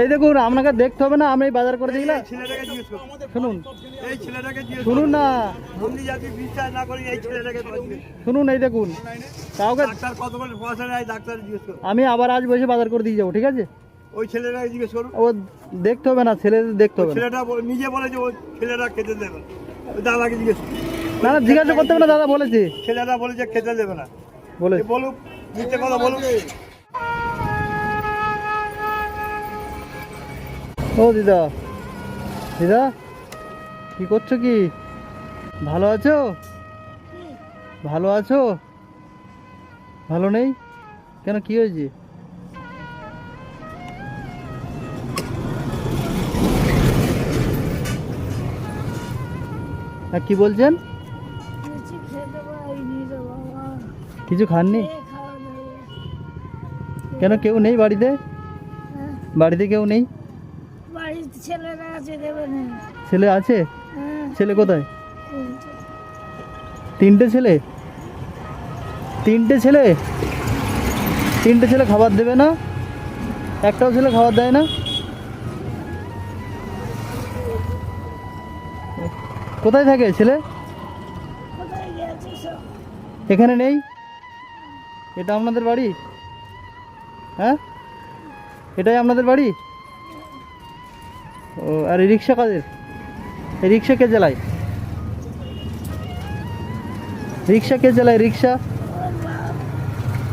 এই দেখুন আপনাকে দেখতে হবে না আমি বাজার করে জিজ্ঞেস করুন শুনুন শুনুন। না। না শুনুন এই দেখুন। কাউকে আমি আবার আজ বসে বাজার করে দিয়ে যাব ঠিক আছে? ওই ছেলেটাকে জিজ্ঞেস করুন ও দেখতে হবে না ছেলেদের দেখতে হবে ছেলেটা নিজে বলে যে ওই ছেলেটা খেতে দেবে দাদাকে জিজ্ঞেস না না জিজ্ঞাসা করতে হবে না দাদা বলেছে। ছেলেটা বলে যে খেতে দেবে না। বলে বলুক মিথ্যে কথা বলুক। ও দিদা। দিদা কি করছ কি? ভালো আছো? ভালো আছো? ভালো নেই? কেন কি হয়েছে? হ্যাঁ কি বলছেন? কিছু খাননি? কেন কেউ নেই বাড়িতে? হ্যাঁ, বাড়িতে কেউ নেই? ছেলেরা আছে ছেলে আছে? হ্যাঁ, ছেলে কোথায়? তিনটে ছেলে? তিনটে ছেলে? তিনটে ছেলে খাবার দেবে না? একটাও ছেলে খাবার দেয় না? কোথায় থাকে ছেলে? এখানে নেই? এটা আপনাদের বাড়ি? হ্যাঁ? এটাই আপনাদের বাড়ি? ও আর এই রিক্সা কাদের? এই রিক্সা কে চালায়? রিক্সা কে চালায় রিক্সা?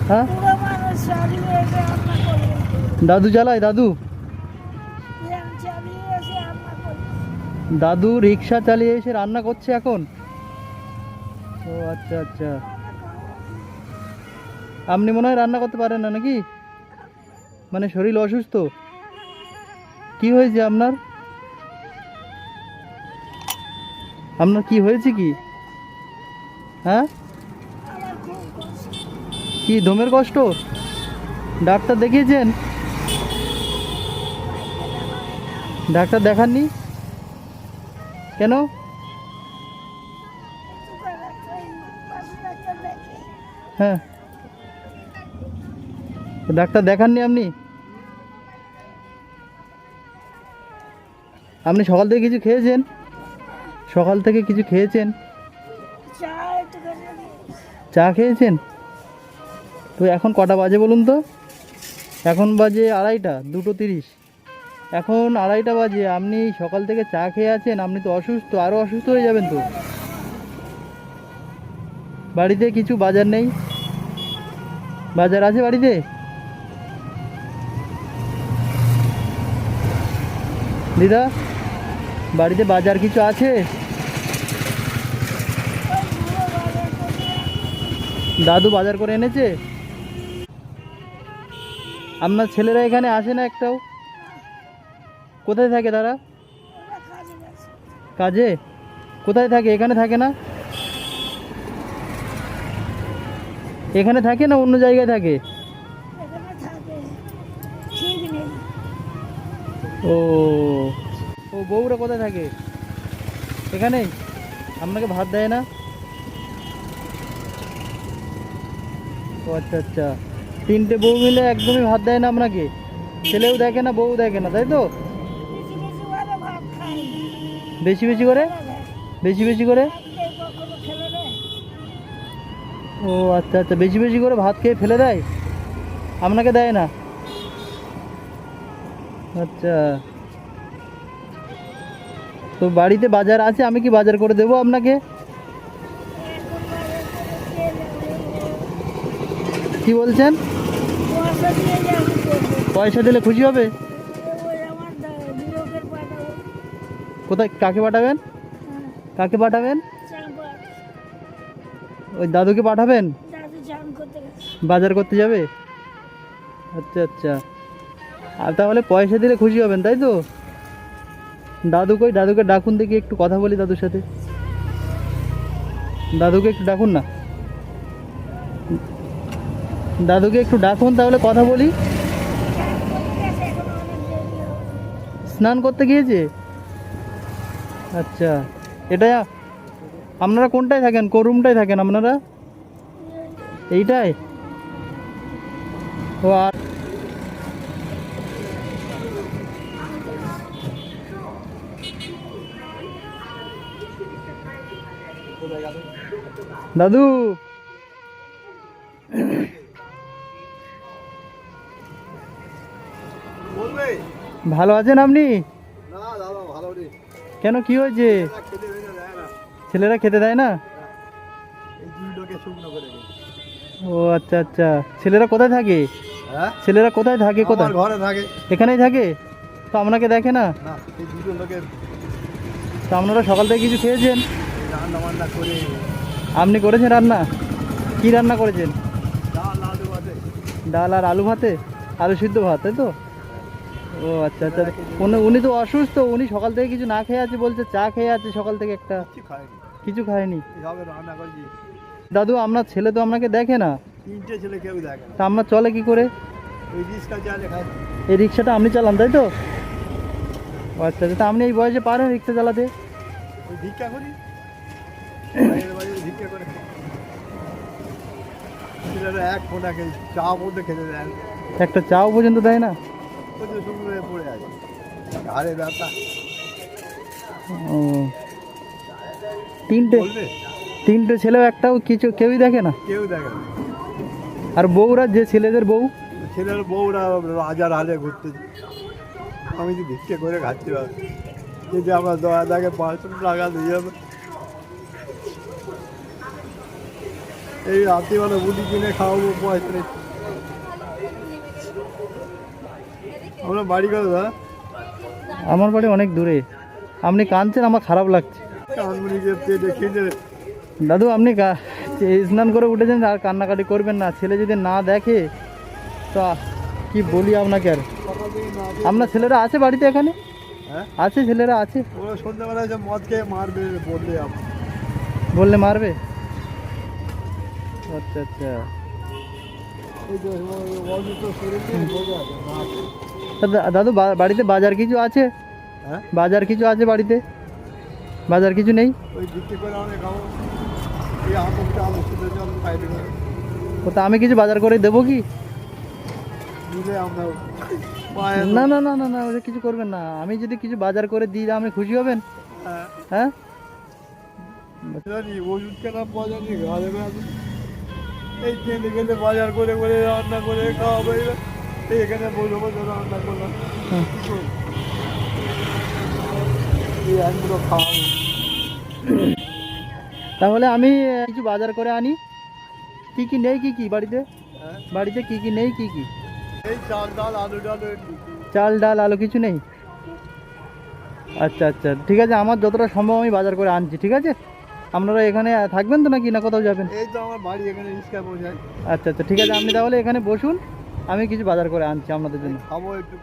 হ্যাঁ? দাদু চালায় দাদু? দাদু রিক্সা চালিয়ে এসে রান্না করছে এখন? ও আচ্ছা আচ্ছা। আপনি মনে হয় রান্না করতে পারেন না নাকি? মানে শরীর অসুস্থ? কি হয়েছে আপনার? আপনার কি হয়েছে কি? হ্যাঁ? কি দমের কষ্ট? ডাক্তার দেখিয়েছেন? ডাক্তার দেখাননি? কেন? হ্যাঁ। ডাক্তার দেখাননি আপনি? আপনি সকাল থেকে কিছু খেয়েছেন? সকাল থেকে কিছু খেয়েছেন? চা খেয়েছেন? তো এখন কটা বাজে বলুন তো? এখন বাজে আড়াইটা, দুটো তিরিশ। এখন আড়াইটা বাজে, আপনি সকাল থেকে চা খেয়ে আছেন, আপনি তো অসুস্থ আরও অসুস্থ হয়ে যাবেন তো। বাড়িতে কিছু বাজার নেই? বাজার আছে বাড়িতে? দিদা, বাড়িতে বাজার কিছু আছে ওই বুড়ো বাজার করে দাদু বাজার করে এনেছে? আপনার ছেলেরা এখানে আসে না একটাও? কোথায় থাকে তারা? কাজে? কোথায় থাকে? এখানে থাকে না? এখানে থাকে না অন্য জায়গায় থাকে? ও ও বউরা কোথায় থাকে? এখানে? আপনাকে ভাত দেয় না? আচ্ছা আচ্ছা। তিনটে বউ মিলে একদমই ভাত দেয় না আপনাকে? ছেলেও দেখে না বউ দেখে না, তাই তো? বেশি বেশি করে? বেশি বেশি করে? ও আচ্ছা আচ্ছা। বেশি বেশি করে ভাত খেয়ে ফেলে দেয়? আপনাকে দেয় না? আচ্ছা। তো বাড়িতে বাজার আছে, আমি কি বাজার করে দেবো আপনাকে এখন বাজার করে কে যাবে? কি বলছেন? পয়সা দিলে খুশি হবে? কোথায়, কাকে পাঠাবেন? কাকে পাঠাবেন? ওই দাদুকে পাঠাবেন? বাজার করতে যাবে? আচ্ছা আচ্ছা। আর তাহলে পয়সা দিলে খুশি হবেন, তাই তো? দাদু কই? দাদুকে ডাকুন দেখি, একটু কথা বলি দাদুর সাথে। দাদুকে একটু ডাকুন না। দাদুকে একটু ডাকুন, তাহলে কথা বলি। স্নান করতে গিয়েছে? আচ্ছা এটা আপনারা কোনটায় থাকেন? কো রুমটায় থাকেন আপনারা? এইটাই ও, আর দাদু ভালো আছেন আপনি? কেন কি হয়েছে? হয়ে ছেলেরা খেতে দেয় না? ও আচ্ছা আচ্ছা। ছেলেরা কোথায় থাকে? হ্যাঁ? ছেলেরা কোথায় থাকে কোথায়? ঘরে থাকে। এখানেই থাকে? তো আপনাকে দেখে না? তো আপনারা সকাল থেকে কিছু খেয়েছেন? আপনি করেছেন রান্না? কি রান্না করেছেন? ডাল আর আলু ভাতে? আলু সিদ্ধ ভাত তাই তো? ও আচ্ছা আচ্ছা। উনি উনি তো অসুস্থ উনি সকাল থেকে কিছু না খেয়ে আছে বলছে চা খেয়ে আছে সকাল থেকে একটা। কিছু খায়নি। দাদু আপনার ছেলে তো আপনাকে দেখে না। তিনটে ছেলে কেউ দেখে তা আপনার চলে কি করে? এই রিক্সাটা আপনি চালান তাই তো? আচ্ছা আচ্ছা। তা আপনি এই বয়সে পারেন রিক্সা চালাতে? ভিক্ষা করি। করে। চা খেতে দেয় একটা চাও পর্যন্ত দেয় না? শুকনো হয়ে পড়ে আছে। ঘাড়ে ব্যথা। ও। তিনটে তিনটে ছেলেও একটাও কিছু কেউই দেখে না? কেউ দেখে না। আর বউরা যে ছেলেদের বউ? ছেলের বউরা রাজার হালে ঘুরতে আমি যে ভিক্ষে করে খাচ্ছি যদি আমার দয়া থাকে পাঁচশো টাকা দিয়ে যাবে এই রাত্রিবেলা বুটি কিনে খাওয়াবো পয়সা আমরা বাড়ি করে দাদা? আমার বাড়ি অনেক দূরে। আপনি কাঁদছেন আমার খারাপ লাগছে। দাদু আপনি স্নান করে উঠেছেন আর কান্নাকাটি করবেন না। ছেলে যদি না দেখে তা কি বলি আপনাকে আর? আপনার ছেলেরা আছে বাড়িতে এখানে? হ্যাঁ? আছে ছেলেরা আছে। ওরা সন্ধ্যাবেলা এসে মদ খেয়ে মারবে বললে বললে মারবে? আচ্ছা আচ্ছা। দাদু বাড়িতে বাজার কিছু আছে? হ্যাঁ? বাজার কিছু আছে বাড়িতে? বাজার কিছু নেই? তা আমি কিছু বাজার করে দেবো কি? না না না না না কিছু করবেন না। আমি যদি কিছু বাজার করে দিই আপনি খুশি হবেন? হ্যাঁ। হ্যাঁ? জানি ওষুধ কেনা বাজার নিয়ে এই বাজার করে করে রান্না করে খাওয়া এখানে বসে বসে রান্না করলাম খাওয়াবো তাহলে আমি কিছু বাজার করে আনি। কি কি নেই কি কি বাড়িতে? হ্যাঁ। বাড়িতে কি কি নেই কি কি? এই চাল ডাল আলু ডাল চাল ডাল আলু কিছু নেই? আচ্ছা আচ্ছা। ঠিক আছে আমার যতটা সম্ভব আমি বাজার করে আনছি ঠিক আছে? আপনারা এখানে থাকবেন তো নাকি না কোথাও যাবেন? এই তো আমার বাড়ি এখানে আচ্ছা আচ্ছা। ঠিক আছে আপনি তাহলে এখানে বসুন। আমি কিছু বাজার করে আনছি আপনাদের জন্য। খাব একটু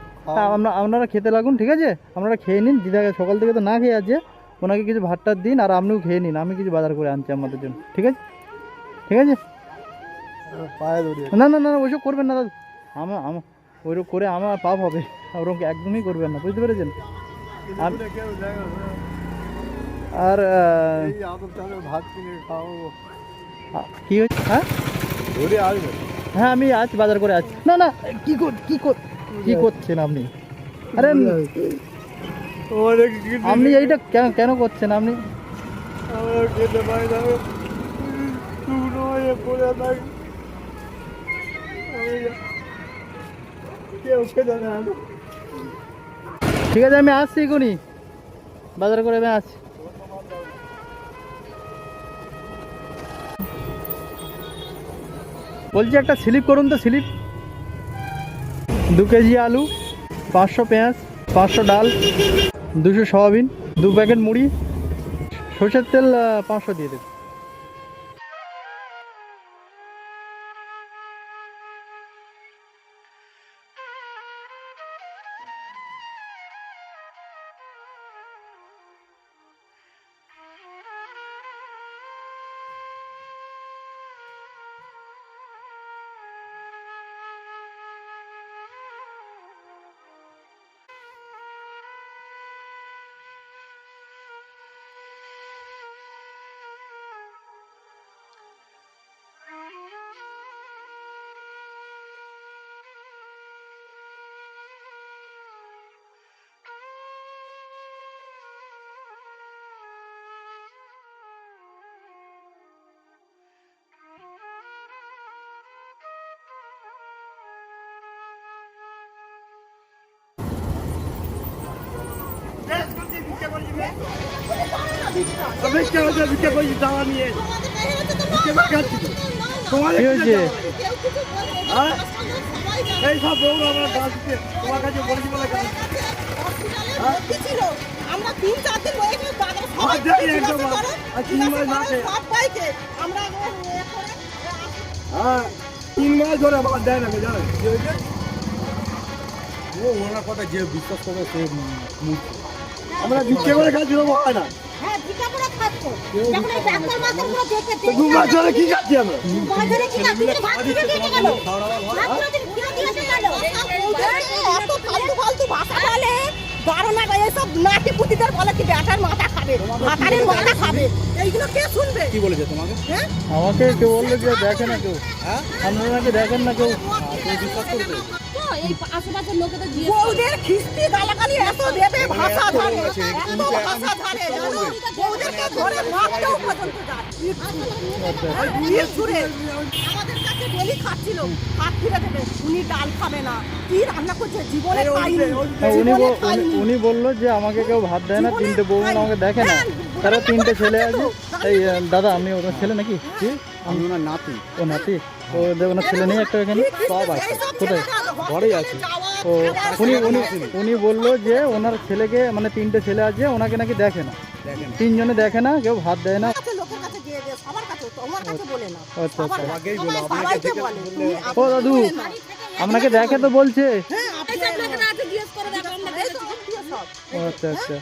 আমরা আপনারা খেতে লাগুন ঠিক আছে? আপনারা খেয়ে নিন দিদা সকাল থেকে তো না খেয়ে আছে। ওনাকে কিছু ভাতটার দিন আর আপনিও খেয়ে নিন আমি কিছু বাজার করে আনছি আপনাদের জন্য ঠিক আছে? ঠিক আছে? না না না না, ওইসব করবেন না দাদু। আমার আমার ওইরকম করে আমার পাপ হবে ওরকম একদমই করবেন না বুঝতে পেরেছেন? আর- কেউ আর ভাত কিনে কি হয়েছে? হ্যাঁ? হ্যাঁ আমি আজ বাজার করে আছি। না না কি কর কি কর কি করছেন আপনি? আরে আপনি এইটা কেন কেন করছেন আপনি? ঠিক আছে আমি আসছি এখনই। বাজার করে আমি আসছি। বলছি একটা স্লিপ করুন তো, স্লিপ। দু কেজি আলু, পাঁচশো পেঁয়াজ, পাঁচশো ডাল, দুশো সয়াবিন, দু প্যাকেট মুড়ি। সর্ষের তেল পাঁচশো দিয়ে দেবে। আমি কে ভিক্ষা করছি দাওয়া নিয়ে ভিক্ষা খাচ্ছি তোমার কি হয়েছে? হ্যাঁ? এই সব বউ আমরা ডাকছে তোমার কাছে বলেছি বলে কেন? আমরা তিন চার দিন হয়ে গেল সবাই করে, তিন মাস না। সবাইকে আমরা হ্যাঁ? তিন মাস ধরে আমার দেয় না জানেন ও ওনার কথা যে বিশ্বাস করবে সে মূর্খ আমরা ভিক্ষা করে খাচ্ছি হয় না। হ্যাঁ ভিক্ষা করে খাচ্ছ। যখন দু মাস ধরে কি খাচ্ছি আমরা? বাজারে কি না ভাত কিনে দিয়েছে কেন? ভাত কোনোদিন কিনে দিয়েছে কেন? ওদেরকে এত ফালতু ফালতু ভাষা বলে বারো না এসব নাটি পুতিদের বলে কি ব্যাটার মাথা খাবে? ভাতারের মাথা খাবে? এইগুলো কে শুনবে? কি বলেছে তোমাকে? হ্যাঁ? আমাকে কেউ বলল যে দেখে না কেউ। হ্যাঁ? আপনারা নাকি দেখেন না কেউ। বিশ্বাস করবে। এই আশেপাশের লোকেদের জিজ্ঞেস বউদের খিস্তি গালাগালি এত দেবে ভাষা ধরে এত ভাষা ধরে জানো? বউদেরকে ধরে মারতেও পর্যন্ত যায়। আমাদের কাছে ডেলি খাচ্ছিল। হাত ফিরে দেবে উনি ডাল খাবে না। কি রান্না করছে? জীবনে হ্যাঁ, উনি উনি- বলল যে আমাকে কেউ ভাত দেয় না তিনটে বউ। আমাকে দেখে না। হ্যাঁ, তারা তিনটে ছেলে আছে। এই দাদা আপনি ওনার ছেলে নাকি? কি? আমি ওনার নাতি। ও নাতি? ও ওনার ছেলে নেই একটা এখানে? সব আছে। কোথায়? ঘরেই আছে। ও উনি উনি উনি বলল যে ওনার ছেলেকে মানে তিনটে ছেলে আছে ওনাকে নাকি দেখে না। তিনজনে দেখে না কেউ ভাত দেয় না। কাছে লোকের কাছে গিয়ে দিয়ে সবার কাছে তোমার কাছে বলে না আচ্ছা আচ্ছা। ও দাদু আপনাকে দেখে তো বলছে। হ্যাঁ আচ্ছা আচ্ছা।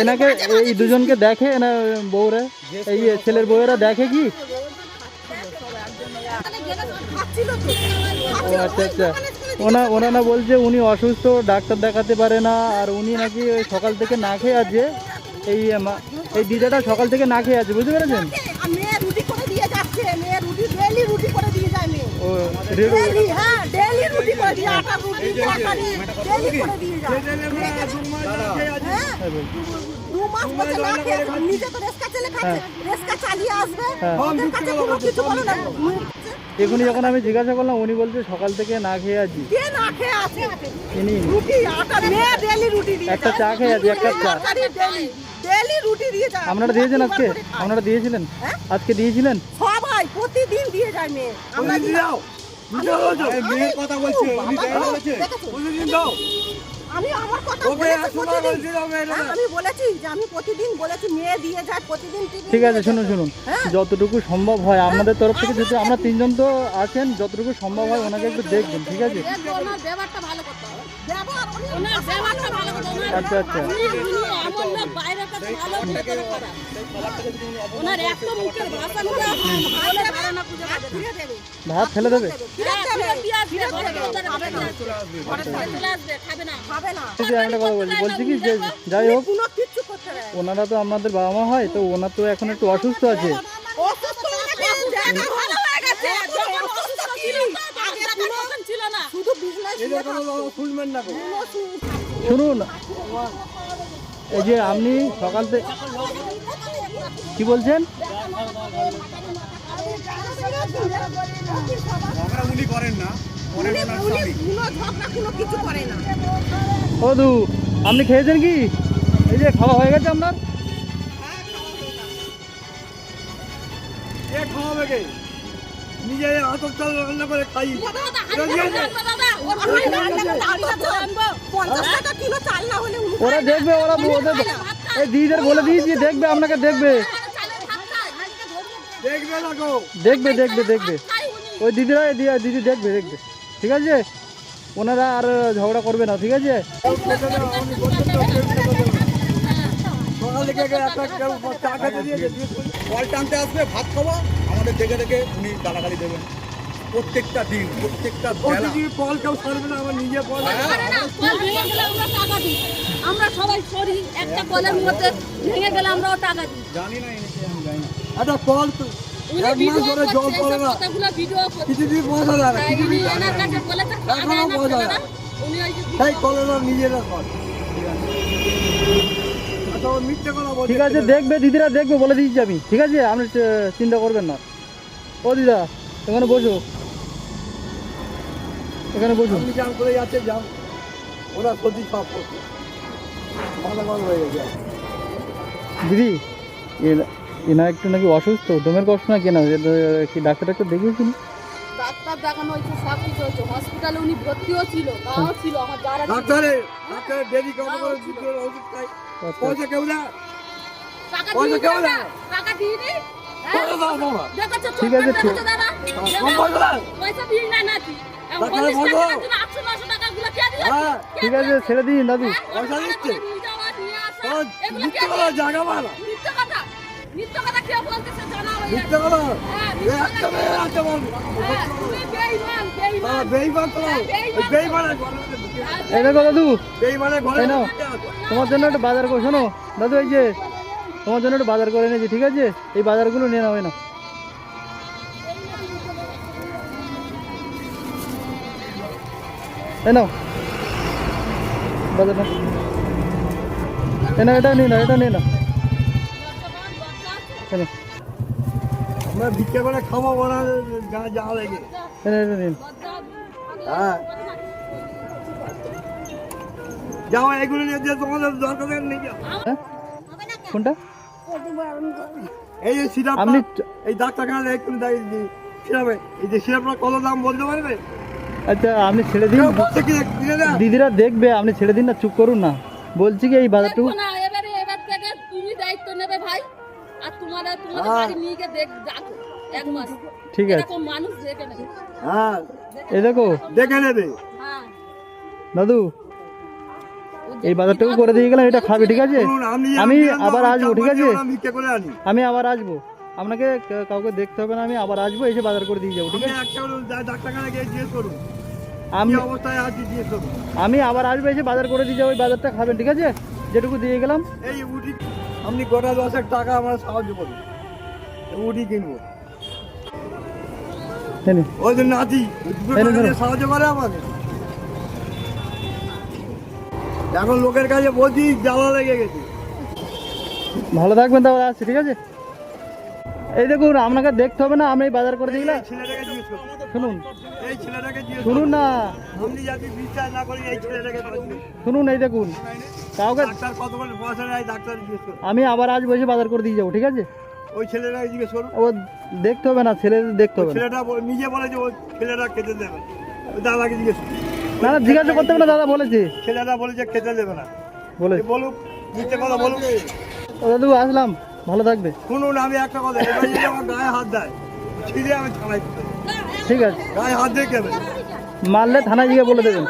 এনাকে এই দুজনকে দেখে না বউরা? এই ছেলের বউয়েরা দেখে কি? ও আচ্ছা আচ্ছা। ওনা ওনা না বলছে উনি অসুস্থ ডাক্তার দেখাতে পারে না আর উনি নাকি সকাল থেকে না খেয়ে আছে। এই মা- এই দিদাটা সকাল থেকে না খেয়ে আছে বুঝতে পেরেছেন আর মেয়ে রুটি করে দিয়ে যাচ্ছে মেয়ে রুটি ডেলি রুটি করে দিয়ে যায় মেয়ে ও রেডি ডেলি হ্যাঁ ডেলি রুটি করে আটা রুটি তরকারি ডেলি করে দিয়ে যায়। দু মাস না খেয়ে আছে। দু মাস বছর না খেয়ে নিজে তো রেস্কা চেলে খাচ্ছে রেস্কা চালিয়ে আসবে। ওদের কাছে কোনো কিছু বলো না। এখনই যখন আমি জিজ্ঞাসা করলাম উনি বলছে সকাল থেকে না খেয়ে আছি। কে না খেয়ে আছে? ইনি রুটি আটা মেয়ে ডেলি রুটি দিয়ে একটা চা খেয়ে আছি একটা চা। ডেলি ডেলি রুটি দিয়ে যায়। আপনারা দিয়েছেন আজকে? আপনারা দিয়েছিলেন? হ্যাঁ? আজকে দিয়েছিলেন? প্রতিদিন দিয়ে যায় মেয়ে। আমরা দাও। কথা বলছে? প্রতিদিন দাও। আমি আমার কথা বলেছি। হ্যাঁ, আমি বলেছি যে আমি প্রতিদিন বলেছি মেয়ে দিয়ে যায় প্রতিদিন ঠিক আছে শুনুন শুনুন। হ্যাঁ। যতটুকু সম্ভব হয় আপনাদের তরফ থেকে যদি আমরা তিনজন তো আছেন যতটুকু সম্ভব হয় ওনাকে একটু দেখবেন ঠিক আছে? ব্যবহারটা ভালো আচ্ছা আচ্ছা। দেবে। ভাত ফেলে দেবে? হ্যাঁ, বলছি বলছি কি যে যাই হোক। ওনারা তো আমাদের বাবা মা হয় তো ওনার তো এখন একটু অসুস্থ আছে অসুস্থ হয়ে গেছে, জায়গা ভালো হয়ে গেছে। যখন অসুস্থ ছিল, আগে কোনো তখন ছিল না শুধু business এদের নিয়ে কোনো থাকতো। শুনবেন না গো। কোনো শু- শুনুন এই যে আপনি সকাল থেকে কি বলছেন? আপনি খেয়েছেন কি? এই যে খাওয়া হয়ে গেছে আপনার? কে খাওয়াবে কে? নিজে হাতের চাল রান্না করে খাই। ওর দেখবে ওরা ওদের এই দিদিদের বলে দিয়েছি দেখবে আপনাকে দেখবে। দেখবে দেখবে দেখবে। ওই দিদিরা দিদি দেখবে দেখবে। ঠিক আছে? ওনারা আর ঝগড়া করবে না ঠিক আছে? কল টানতে আসবে ভাত খাওয়া আমাদের দেখে দেখে উনি গালাগালি দেবেন। প্রত্যেকটা দিন প্রত্যেকটা কল কেউ না আমার নিজে কল পারে না, কল ভেঙে গেলে আমরা টাকা দিই। আমরা সবাই সরি একটা কলের মধ্যে ভেঙে গেলে আমরাও টাকা দিই। জানি না একটা কল জল পড়ে না। পয়সা এখনও পয়সা সেই কলের নিজেরা কল আচ্ছা ঠিক আছে দেখবে দিদিরা দেখবে বলে দিয়েছি আমি। ঠিক আছে আপনি চিন্তা করবেন না। ও দিদা এখানে বসো। এখানে বসুন। আপনি যান করে যাচ্ছে যান ওরা সত্যি সব করছে। মাথা গরম হয়ে গেছে। দিদি এনা- এনা একটু নাকি অসুস্থ দমের কষ্ট না কেন? কি ডাক্তার ডাক্তার দেখিয়েছিল? ডাক্তার দেখানো হয়েছে সব কিছু হয়েছে। হসপিটালে উনি ভর্তিও ছিল তাও ছিল আমার যারা ছিল। ডাক্তারে ডাক্তারে দেরি কত করে ওষুধ খাই পয়সা কেউ না টাকা পয়সা দিয়ে? টাকা দিয়ে ঠিক আছে, ঠিক-? হ্যাঁ ঠিক আছে ছেড়ে দিন দাদু। হ্যাঁ, পয়সা দিচ্ছে? জায়গা মিথ্যে কথা বলতেছে কথা? একটা মেয়ে আছে বেইমান তো এই দেখো দাদু। বেইমানের ঘরে এই নাও। তোমার জন্য একটু বাজার করে শোনো। দাদু এই যে তোমার জন্য একটু বাজার করে এনেছি ঠিক আছে? এই বাজারগুলো নিয়ে নাও এই নাও। এই নাও। বাজার এই এটা নিয়ে নাও এটা নিয়ে নাও। আমরা ভিক্ষা করে খাব বলা যা যা লাগে। এই এটা নিয়ে নাও। হ্যাঁ। যাও এগুলো নিয়ে যে তোমাদের দরকার নেই যাও। হ্যাঁ? কোনটা? এই যে সিরাপ আপনি এই ডাক্তারখানা একটু দাঁড়িয়ে দিই সিরাপে এই যে সিরাপটা কত দাম বলতে পারবে? আচ্ছা আপনি ছেড়ে দিন। দিদিরা দেখবে আপনি ছেড়ে দিন না চুপ করুন না। বলছি কি এই বাজারটুকু দেখো না, এবারে এবার থেকে তুমি দায়িত্ব নেবে ভাই। আর তোমার হ্যাঁ। বাড়ি নিয়ে গিয়ে দেখ দেখো এক মাস। ঠিক আছে। এরকম মানুষ দেখে নেবে। হ্যাঁ। এই দেখো। দেখে নেবে। হ্যাঁ। দাদু এই বাজারটুকু করে দিয়ে গেলাম এটা খাবে ঠিক আছে? আমি আবার আসব ঠিক আছে? আমি আবার আসব। আপনাকে কাউকে দেখতে হবে না আমি আবার আসব এসে বাজার করে দিয়ে যাব ঠিক আছে? আমি অবস্থায় আবার আসব এসে বাজার করে দিয়ে যাব ওই বাজারটা খাবেন ঠিক আছে? যেটুকু দিয়ে গেলাম। এই উঠি আপনি গোটা দশেক টাকা আমার সাহায্য করুন। উঠি কিনবো। ওই নাতি সাহায্য করে আমাকে। এখন লোকের কাছে বলছি জ্বালা লেগে গেছে। ভালো থাকবেন তাহলে আসছি ঠিক আছে? এই দেখুন আপনাকে দেখতে হবে না আমি বাজার করে জিজ্ঞেস করুন শুনুন। শুনুন না। না শুনুন এই দেখুন। কাউকে আমি আবার আজ বসে বাজার করে দিয়ে যাব ঠিক আছে? ওই ছেলেটাকে জিজ্ঞেস করুন ও দেখতে হবে না ছেলে দেখতে হবে ছেলেটা নিজে বলে যে ওই ছেলেটা খেতে দেবে। দাদাকে জিজ্ঞেস করুন না না জিজ্ঞাসা করতে হবে না দাদা বলেছে। ছেলেটা বলে যে খেতে দেবে না। বলে বলুক মিথ্যে কথা বলুক। ও দাদু আসলাম। ভালো থাকবে। শুনুন আমি একটা কথা আমার গায়ে হাত দেয়। ছিঁড়ে আমি থানায় ঠিক আছে। গায়ে হাত দিয়ে কেবে মারলে থানায় গিয়ে বলে দেবেন।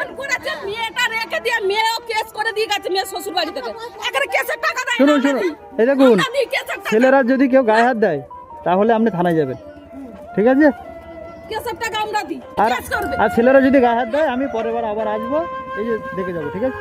শুনুন শুনুন। এই দেখুন। ছেলেরা যদি কেউ গায়ে হাত দেয় তাহলে আপনি থানায় যাবেন। ঠিক আছে? কেসের টাকা আমরা দিই আর কেস করবে। আর ছেলেরা যদি গা হাত দেয় আমি পরের বার আবার আসব। এই যে দেখে যাব ঠিক আছে?